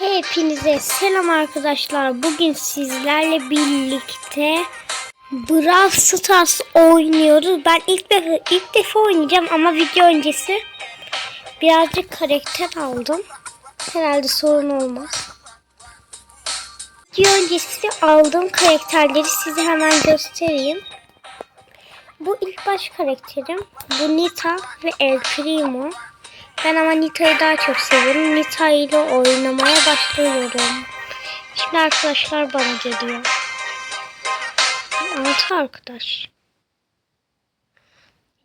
Hepinize selam arkadaşlar. Bugün sizlerle birlikte Brawl Stars oynuyoruz. Ben ilk defa, ilk defa oynayacağım ama video öncesi birazcık karakter aldım. Herhalde sorun olmaz. Video öncesi aldığım karakterleri size hemen göstereyim. Bu ilk baş karakterim. Bu Nita ve El Primo. Ben ama Nita'yı daha çok seviyorum. Nita ile oynamaya başlıyorum. Şimdi arkadaşlar bana geliyor. Altı arkadaş.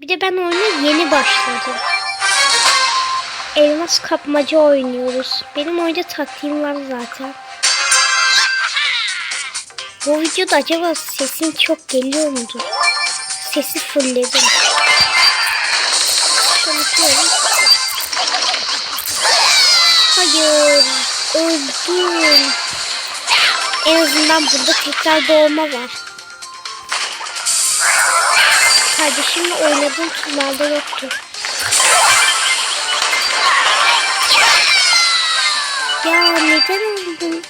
Bir de ben oyuna yeni başladım. Elmas kapmaca oynuyoruz. Benim oyunda taktiğim var zaten. Bu videoda acaba sesim çok geliyor mudur? Sesi fullledim. Konuşuyorum. Hayır. Öldüm. En azından burada tekrar doğma var. Kardeşimle oynadığım turlarda yoktu. Ya neden öldüm?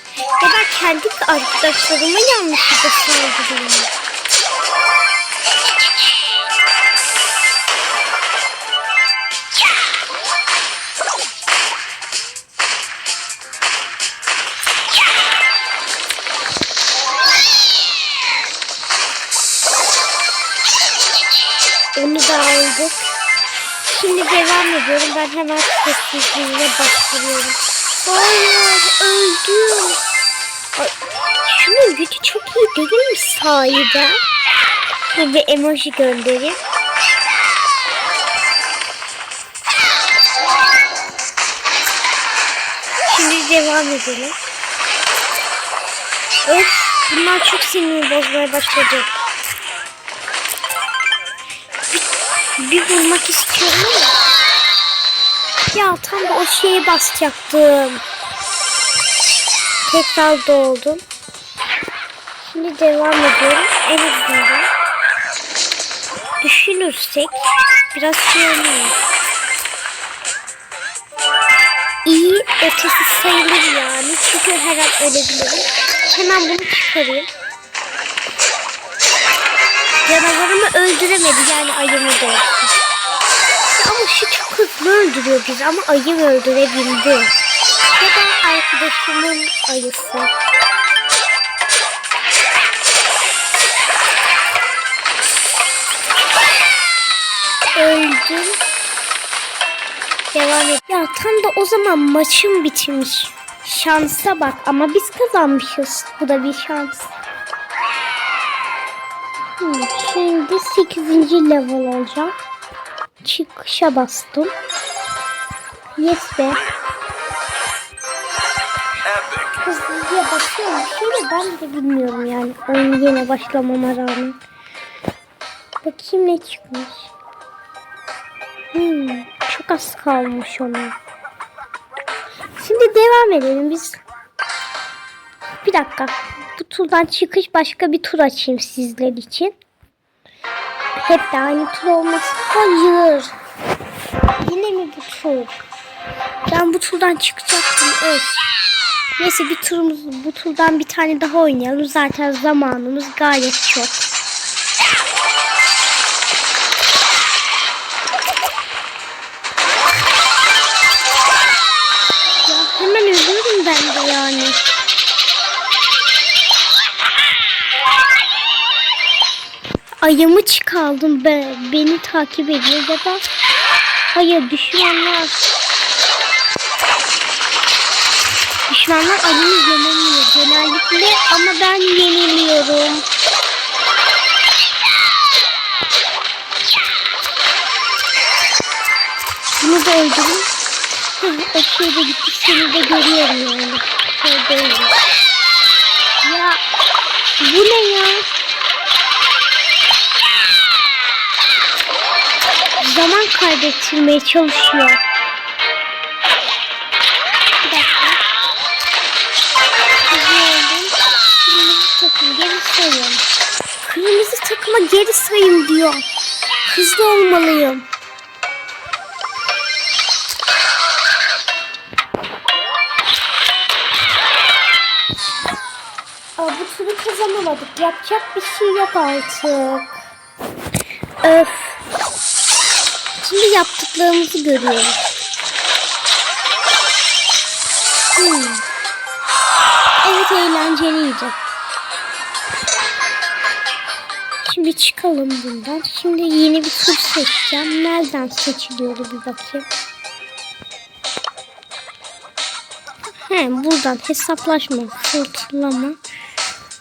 Ya ben kendi arkadaşlarıma yanlışlıkla saldırıyorum. Ediyorum. Ben hemen sessizliğine başlıyorum. Hayır öldüm. Ay, şunun gücü çok iyi değil mi sahiden? Bir emoji göndereyim. Şimdi devam edelim. Of bunlar çok sinirimi bozmaya başladı. bir vurmak istiyorum ama. Ya tam da o şeye basacaktım. Tekrar doldum. Şimdi devam ediyorum. En azından düşünürsek biraz şey oluyor. İyi ötesi sayılır yani. Çünkü her an ölebilirim. Hemen bunu çıkarayım. Canavarımı öldüremedi yani ayımı da. Çok hızlı öldürüyor bizi ama ayı öldürebildi. Ya da arkadaşımın ayısı. Öldüm. Devam et. Ya tam da o zaman maçım bitmiş. Şansa bak ama biz kazanmışız. Bu da bir şans. Şimdi 8. level olacağım. Çıkışa bastım. Yes be. Hızlıca basıyorum. Şöyle ben de bilmiyorum yani. Oyun yine başlamama rağmen. Bakayım ne çıkmış. Hmm, çok az kalmış ona. Şimdi devam edelim biz. Bir dakika. Bu turdan çıkış başka bir tur açayım sizler için. Hep de aynı tur olması. Hayır. Yine mi bu tur? Ben bu turdan çıkacaktım. Evet. Neyse bir turumuz bu turdan bir tane daha oynayalım. Zaten zamanımız gayet çok. Ayımı çıkardım be, beni takip ediyor ya hayır düşmanlar düşmanlar ayımı yenemiyor genellikle ama ben yeniliyorum. Bunu da öldürün. o şeyde gitti seni de görüyorum yani. Öyle. Ya bu ne ya? zaman kaybettirmeye çalışıyor. Bir dakika. Kırmızı takım geri sayın. Kırmızı takıma geri sayın diyor. Hızlı olmalıyım. Aa, bu turu kazanamadık. Yapacak bir şey yok artık. Öf. Şimdi yaptıklarımızı görüyoruz. Hmm. Evet eğlenceliydi. Şimdi çıkalım bundan. Şimdi yeni bir tur seçeceğim. Nereden seçiliyordu bir bakayım. He buradan hesaplaşma, fırtılama.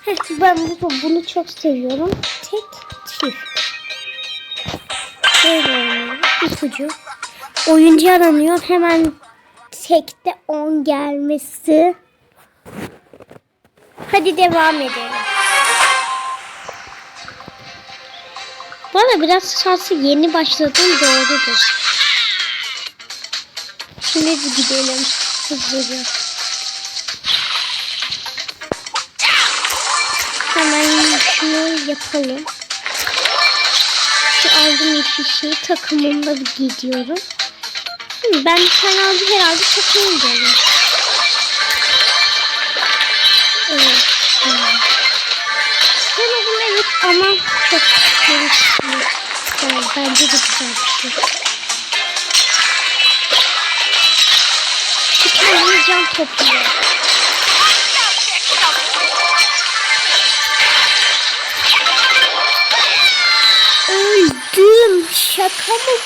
Heh, ben bunu, bunu çok seviyorum. Tek çift. Böyle. İpucu. Oyuncu aranıyor. Hemen tekte 10 gelmesi. Hadi devam edelim. Bu arada biraz şansı yeni başladım doğrudur. Şimdi gidelim hızlıca. Hemen şunu yapalım. Şu aldığım yeşil şeyi takımımda gidiyorum. Hı, ben aldım herhalde takımım böyle. Evet. Denedim evet ama çok gelişmiyor. Yani bence de güzel bir şey. Bir tane can topluyor.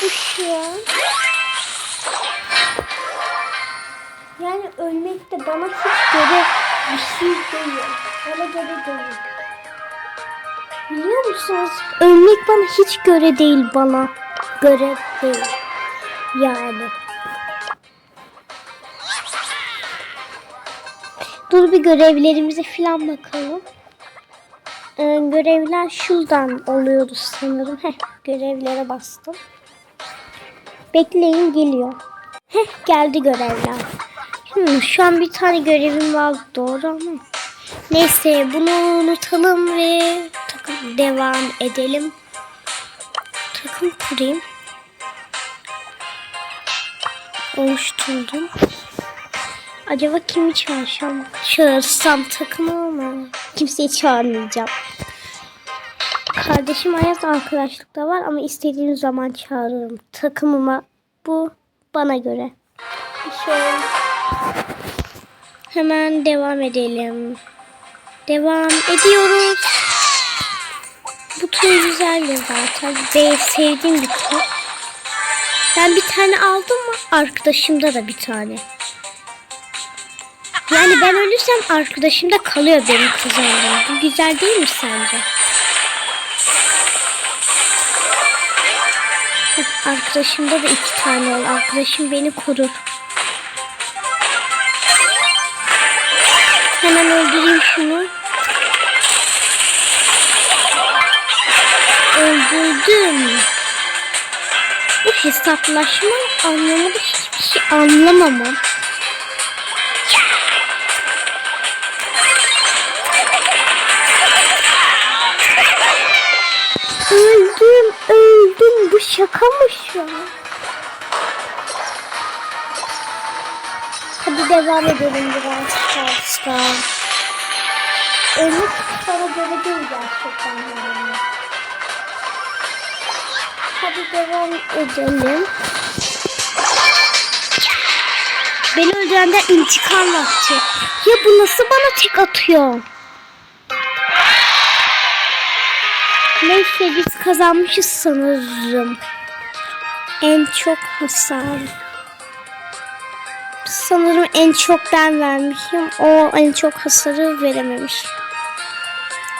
Şu an? Yani ölmek de bana hiç göre bir şey değil. Bana göre değil. Biliyor musunuz? Ölmek bana hiç göre değil bana. Göre değil. Yani. Dur bir görevlerimize falan bakalım. Ee, görevler şuradan oluyordu sanırım. Heh, görevlere bastım. Bekleyin geliyor. Heh, geldi görevler. Hmm, şu an bir tane görevim var doğru ama. Neyse bunu unutalım ve takım devam edelim. Takım kurayım. Oluşturdum. Acaba kimi çağırsam? Çağırsam takımı ama kimseyi çağırmayacağım. Kardeşim Ayaz arkadaşlıkta var ama istediğim zaman çağırırım. Takımıma bu bana göre. Şöyle. Hemen devam edelim. Devam ediyoruz. Bu tur güzeldi zaten. Ve sevdiğim bir tur. Ben bir tane aldım mı arkadaşımda da bir tane. Yani ben ölürsem arkadaşımda kalıyor benim kazandığım. Bu güzel değil mi sence? Arkadaşımda da iki tane ol. Arkadaşım beni korur. Hemen öldüreyim şunu. Öldürdüm. Bu hesaplaşma anlamında hiçbir şey anlamamam. Şaka mı şu an? Hadi devam edelim biraz fazla. Ölmek sana göre değil gerçekten. yani. Hadi devam edelim. Beni öldürenden intikam vakti. Ya bu nasıl bana tek atıyor? Neyse biz kazanmışız sanırım. En çok hasar. Sanırım en çok ben vermişim. O en çok hasarı verememiş.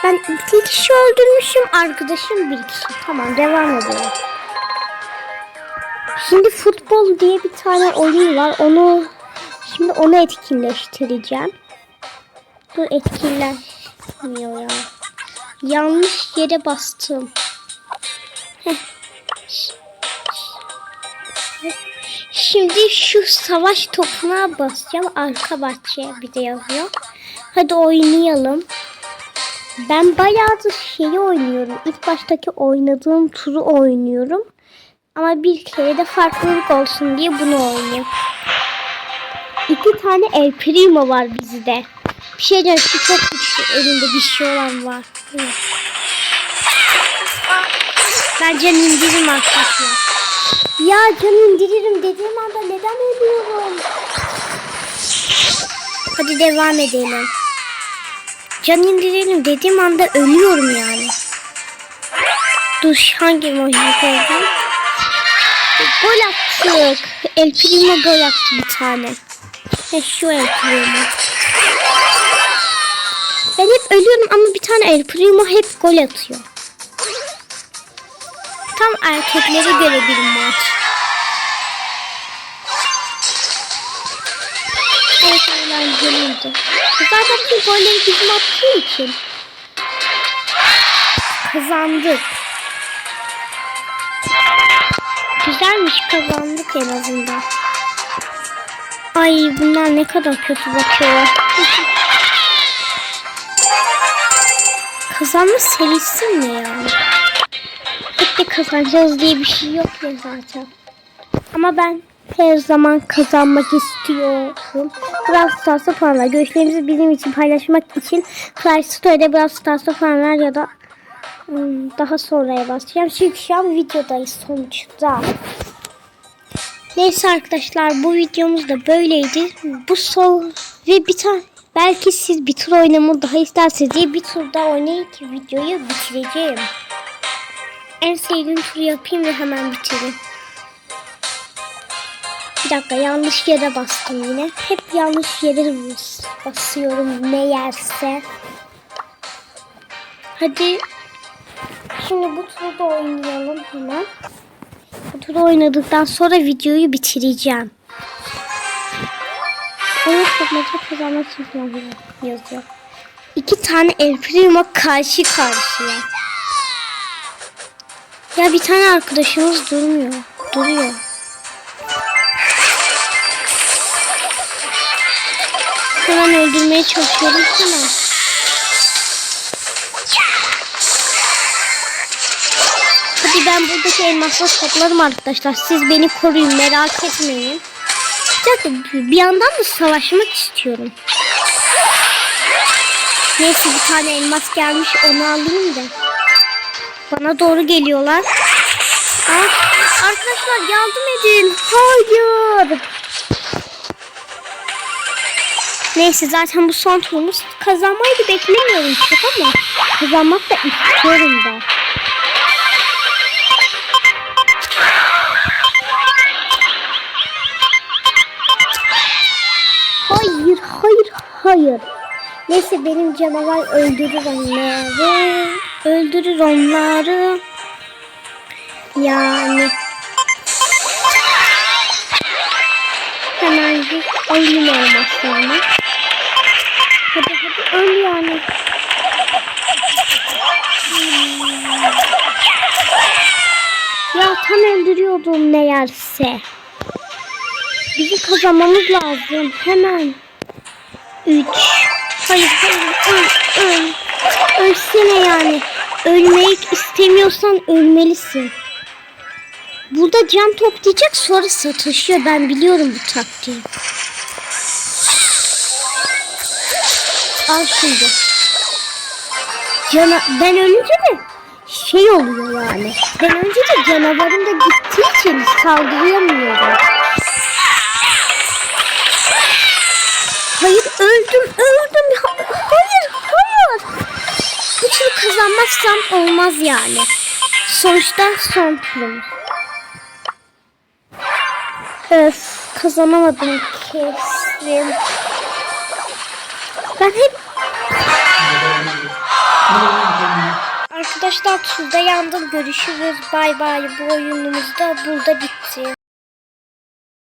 Ben iki kişi öldürmüşüm. Arkadaşım bir kişi. Tamam devam edelim. Şimdi futbol diye bir tane oyun var. Onu şimdi onu etkinleştireceğim. Dur etkinleşmiyor ya. Yanlış yere bastım. Şimdi şu savaş topuna basacağım. Arka bahçe bir de yazıyor. Hadi oynayalım. Ben bayağıdır şeyi oynuyorum. İlk baştaki oynadığım turu oynuyorum. Ama bir kere de farklılık olsun diye bunu oynuyorum. İki tane El Primo var bizde. Bir şey. Şu çok güçlü. Elinde bir şey olan var. Evet. Ben can indiririm arkadaşlar. Ya can indiririm dediğim anda neden ölüyorum? Hadi devam edelim. Can indirelim dediğim anda ölüyorum yani. Dur hangi emojiyi koydum? Gol attık. El Primo gol attı bir tane. He şu El Primo. Ben hep ölüyorum ama bir tane El Primo hep gol atıyor. Tam erkeklere göre bir maç. Evet eğlenceliydi. Zaten bu golleri bizim attığı için kazandık. Güzelmiş kazandık en azından. Ay bunlar ne kadar kötü bakıyorlar. Kazanma serisi ne yani? Hep de kazanacağız diye bir şey yok ya zaten. Ama ben her zaman kazanmak istiyorum. Brawl Stars'ta puanlar. Görüşlerinizi bizim için paylaşmak için Play Store'da Brawl Stars'ta puanlar ya da hmm, daha sonraya basacağım. Çünkü şu an videodayız sonuçta. Neyse arkadaşlar bu videomuz da böyleydi. Bu son ve bir tane belki siz bir tur oynamamı daha isterseniz diye bir tur daha oynayıp videoyu bitireceğim. En sevdiğim turu yapayım ve hemen bitireyim. Bir dakika yanlış yere bastım yine. Hep yanlış yere bas- basıyorum ne yerse. Hadi. Şimdi bu turu da oynayalım hemen. Bu turu oynadıktan sonra videoyu bitireceğim. Maçı kazanmak için falan yazıyor. İki tane El Primo karşı karşıya. Ya bir tane arkadaşımız durmuyor. Duruyor. Hemen öldürmeye çalışıyorum hemen. Hadi ben buradaki elmasları toplarım arkadaşlar. Siz beni koruyun merak etmeyin. Dakika, bir yandan da savaşmak istiyorum. Neyse bir tane elmas gelmiş onu alayım da. Bana doğru geliyorlar. Aa, arkadaşlar yardım edin. Hayır. Neyse zaten bu son turumuz. Kazanmayı da beklemiyorum çok ama kazanmak da istiyorum da. Hayır. Neyse benim canavar öldürür onları. Öldürür onları. Yani. Hemen bir alayım elmaslarını. Hadi hadi öl yani. Hmm. Ya tam öldürüyordum ne yerse. Bizim kazanmamız lazım. Hemen. Üç. Hayır hayır öl öl. Ölsene yani. Ölmek istemiyorsan ölmelisin. Burada can toplayacak sonra sataşıyor. Ben biliyorum bu taktiği. Al şimdi. Cana ben ölünce de şey oluyor yani. Ben önce de canavarım da gittiği için saldıramıyorum. Öldüm öldüm. Ha- Hayır hayır. Bu turu kazanmazsam olmaz yani. Sonuçta son turumuz. Öf kazanamadım kesin. Ben hep Arkadaşlar turda yandım. Görüşürüz. Bay bay. Bu oyunumuzu da burada